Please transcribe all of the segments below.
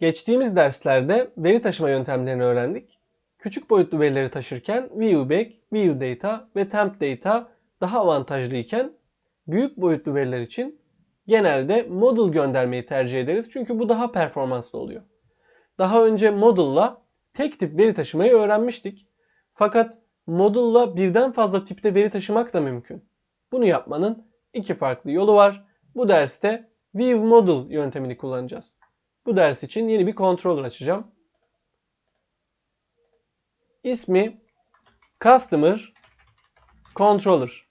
Geçtiğimiz derslerde veri taşıma yöntemlerini öğrendik. Küçük boyutlu verileri taşırken ViewBack, ViewData ve TempData daha avantajlıyken büyük boyutlu veriler için genelde model göndermeyi tercih ederiz. Çünkü bu daha performanslı oluyor. Daha önce modul'la tek tip veri taşımayı öğrenmiştik. Fakat modul'la birden fazla tipte veri taşımak da mümkün. Bunu yapmanın iki farklı yolu var. Bu derste View Model yöntemini kullanacağız. Bu ders için yeni bir controller açacağım. İsmi Customer Controller.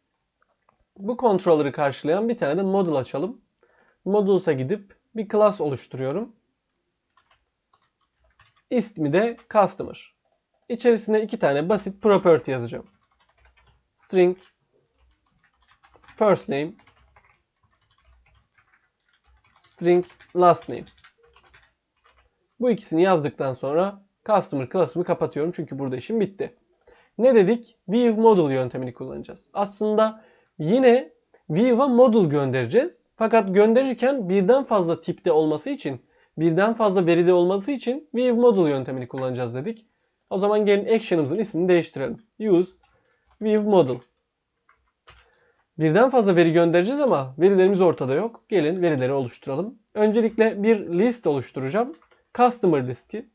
Bu controller'ı karşılayan bir tane de model açalım. Modules'a gidip bir class oluşturuyorum. İsmi de Customer. İçerisine iki tane basit property yazacağım. String first name string last name. Bu ikisini yazdıktan sonra customer class'ımı kapatıyorum çünkü burada işim bitti. Ne dedik? View model yöntemini kullanacağız. Aslında yine View'a model göndereceğiz. Fakat gönderirken birden fazla tipte olması için, birden fazla veride olması için View model yöntemini kullanacağız dedik. O zaman gelin action'ımızın ismini değiştirelim. Use View model. Birden fazla veri göndereceğiz ama verilerimiz ortada yok. Gelin verileri oluşturalım. Öncelikle bir list oluşturacağım. Customer listi.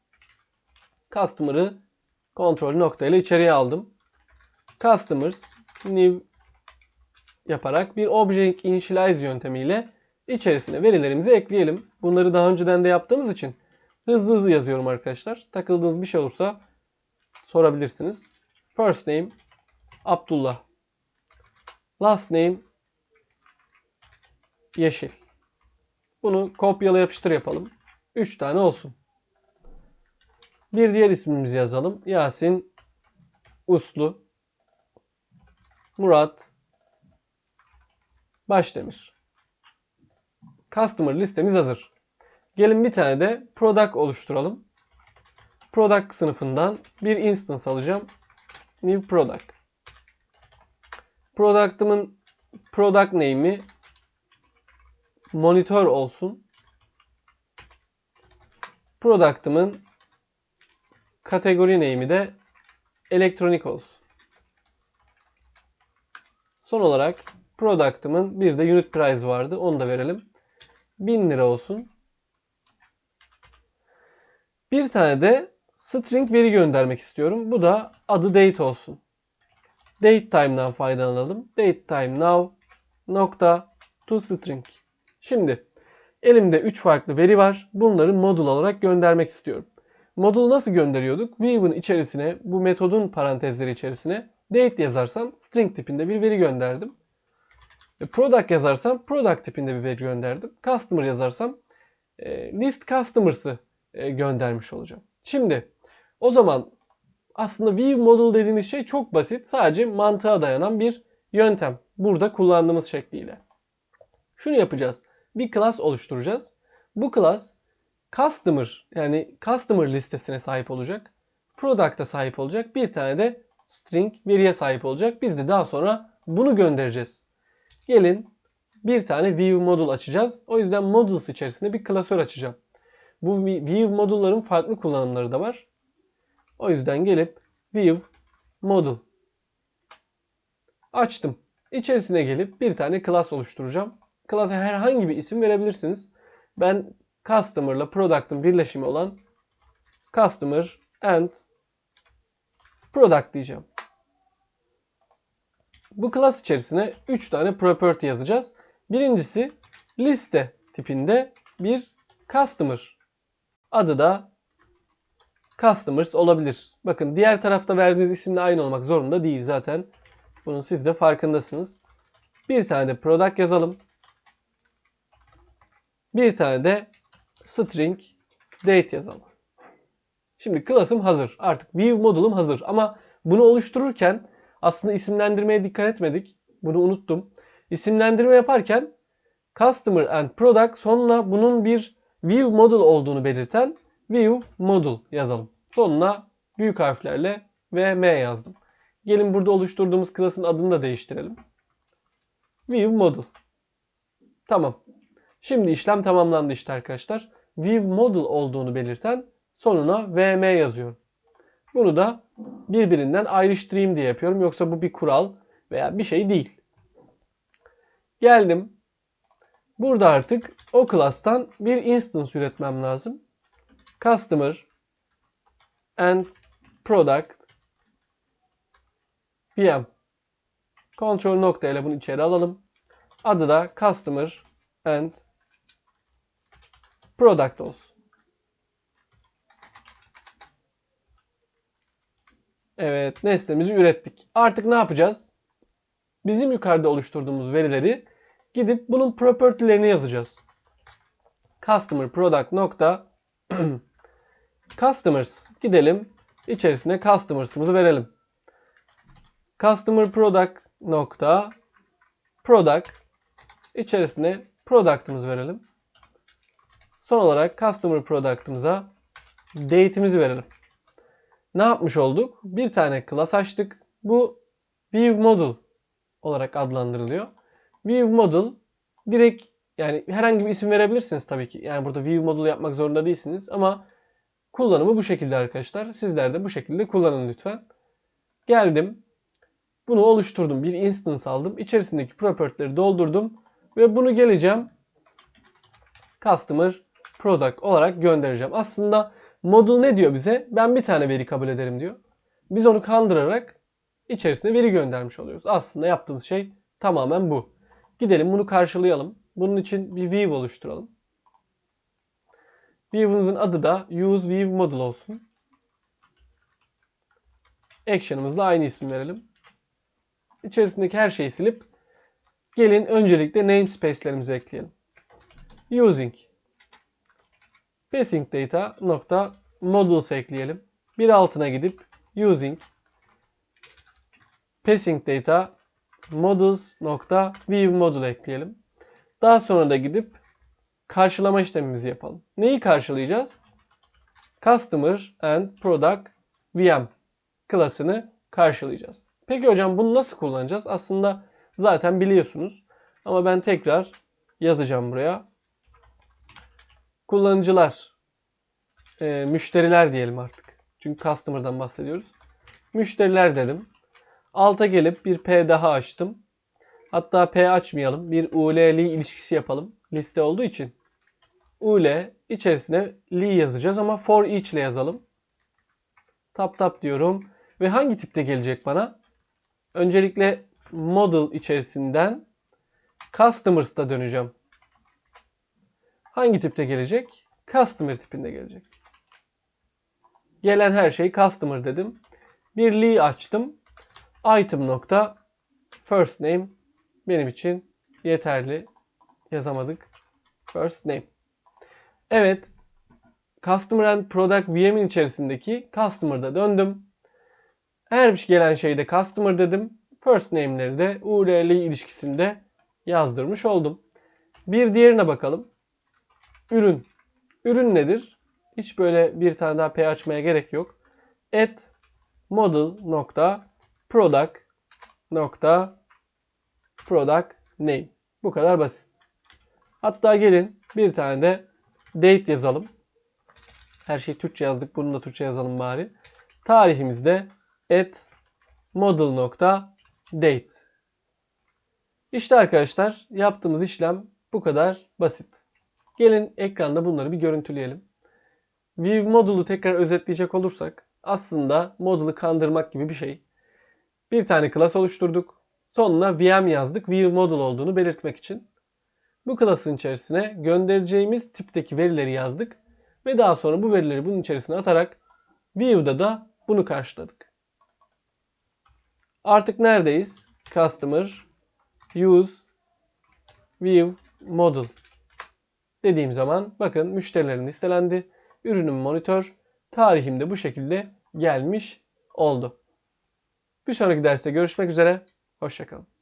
Customer'ı kontrol noktayla içeriye aldım. Customers new yaparak bir object initialize yöntemiyle içerisine verilerimizi ekleyelim. Bunları daha önceden de yaptığımız için hızlı hızlı yazıyorum arkadaşlar. Takıldığınız bir şey olursa sorabilirsiniz. First name Abdullah. Last name yeşil. Bunu kopyala yapıştır yapalım. 3 tane olsun. Bir diğer ismimizi yazalım. Yasin Uslu. Murat Başdemir. Customer listemiz hazır. Gelin bir tane de product oluşturalım. Product sınıfından bir instance alacağım. New product. Product'ımın product name'i monitör olsun. Product'ımın kategori name'i de elektronik olsun. Son olarak product'ımın bir de unit price vardı. Onu da verelim. 1000 lira olsun. Bir tane de string veri göndermek istiyorum. Bu da adı date olsun. Date time'dan faydalanalım. Date time now nokta to string. Şimdi elimde 3 farklı veri var. Bunları modul olarak göndermek istiyorum. Modulu nasıl gönderiyorduk? View'un içerisine, bu metodun parantezleri içerisine date yazarsam string tipinde bir veri gönderdim. E, product yazarsam product tipinde bir veri gönderdim. Customer yazarsam e, list customers'ı e, göndermiş olacağım. Şimdi o zaman aslında view model dediğimiz şey çok basit. Sadece mantığa dayanan bir yöntem. Burada kullandığımız şekliyle. Şunu yapacağız. Bir class oluşturacağız. Bu class customer yani customer listesine sahip olacak. Product'a sahip olacak. Bir tane de string veriye sahip olacak. Biz de daha sonra bunu göndereceğiz. Gelin bir tane view model açacağız. O yüzden models içerisinde bir klasör açacağım. Bu view modulların farklı kullanımları da var. O yüzden gelip view model açtım. İçerisine gelip bir tane class oluşturacağım. Class'a herhangi bir isim verebilirsiniz. Ben customer ile product'ın birleşimi olan customer and product diyeceğim. Bu class içerisine 3 tane property yazacağız. Birincisi liste tipinde bir customer. Adı da customers olabilir. Bakın diğer tarafta verdiğiniz isimle aynı olmak zorunda değil zaten. Bunun siz de farkındasınız. Bir tane de product yazalım. Bir tane de string date yazalım. Şimdi class'ım hazır. Artık view modulum hazır. Ama bunu oluştururken aslında isimlendirmeye dikkat etmedik. Bunu unuttum. İsimlendirme yaparken customer and product sonuna bunun bir view model olduğunu belirten view model yazalım. Sonuna büyük harflerle VM yazdım. Gelin burada oluşturduğumuz class'ın adını da değiştirelim. View model. Tamam. Şimdi işlem tamamlandı işte arkadaşlar. view model olduğunu belirten sonuna vm yazıyorum. Bunu da birbirinden ayrıştırayım diye yapıyorum. Yoksa bu bir kural veya bir şey değil. Geldim. Burada artık o class'tan bir instance üretmem lazım. Customer and product VM. Control nokta ile bunu içeri alalım. Adı da customer and product olsun. Evet, nesnemizi ürettik. Artık ne yapacağız? Bizim yukarıda oluşturduğumuz verileri gidip bunun property'lerini yazacağız. Customer product nokta customers gidelim. İçerisine customers'ımızı verelim. Customer product nokta product içerisine product'ımızı verelim. Son olarak customer product'ımıza date'imizi verelim. Ne yapmış olduk? Bir tane class açtık. Bu view model olarak adlandırılıyor. View model direkt yani herhangi bir isim verebilirsiniz tabii ki. Yani burada view model yapmak zorunda değilsiniz ama kullanımı bu şekilde arkadaşlar. Sizler de bu şekilde kullanın lütfen. Geldim. Bunu oluşturdum. Bir instance aldım. İçerisindeki property'leri doldurdum ve bunu geleceğim customer product olarak göndereceğim. Aslında model ne diyor bize? Ben bir tane veri kabul ederim diyor. Biz onu kandırarak içerisine veri göndermiş oluyoruz. Aslında yaptığımız şey tamamen bu. Gidelim bunu karşılayalım. Bunun için bir view oluşturalım. View'umuzun adı da use view model olsun. Action'ımızla aynı isim verelim. İçerisindeki her şeyi silip gelin öncelikle namespace'lerimizi ekleyelim. Using passing data nokta models ekleyelim. Bir altına gidip using passing data models nokta view model ekleyelim. Daha sonra da gidip karşılama işlemimizi yapalım. Neyi karşılayacağız? Customer and Product VM klasını karşılayacağız. Peki hocam bunu nasıl kullanacağız? Aslında zaten biliyorsunuz. Ama ben tekrar yazacağım buraya. Kullanıcılar, e, müşteriler diyelim artık. Çünkü customer'dan bahsediyoruz. Müşteriler dedim. Alta gelip bir P daha açtım. Hatta P açmayalım. Bir ULL ilişkisi yapalım. Liste olduğu için. UL içerisine li yazacağız ama for each ile yazalım. Tap tap diyorum. Ve hangi tipte gelecek bana? Öncelikle model içerisinden customers'ta döneceğim. Hangi tipte gelecek? Customer tipinde gelecek. Gelen her şey customer dedim. Bir li açtım. Item nokta first name benim için yeterli. Yazamadık. First name. Evet. Customer and Product VM'in içerisindeki Customer'da döndüm. Her bir gelen şeyde Customer dedim. First name'leri de URL ilişkisinde yazdırmış oldum. Bir diğerine bakalım. Ürün. Ürün nedir? Hiç böyle bir tane daha P açmaya gerek yok. At model nokta product nokta product name. Bu kadar basit. Hatta gelin bir tane de date yazalım. Her şeyi Türkçe yazdık. Bunu da Türkçe yazalım bari. Tarihimizde at model nokta date. İşte arkadaşlar yaptığımız işlem bu kadar basit. Gelin ekranda bunları bir görüntüleyelim. View module'u tekrar özetleyecek olursak aslında module'u kandırmak gibi bir şey. Bir tane class oluşturduk. Sonuna VM yazdık. View module olduğunu belirtmek için. Bu class'ın içerisine göndereceğimiz tipteki verileri yazdık. Ve daha sonra bu verileri bunun içerisine atarak View'da da bunu karşıladık. Artık neredeyiz? Customer Use View Model dediğim zaman bakın müşterilerin listelendi. Ürünüm monitör. Tarihim de bu şekilde gelmiş oldu. Bir sonraki derste görüşmek üzere. Hoşçakalın.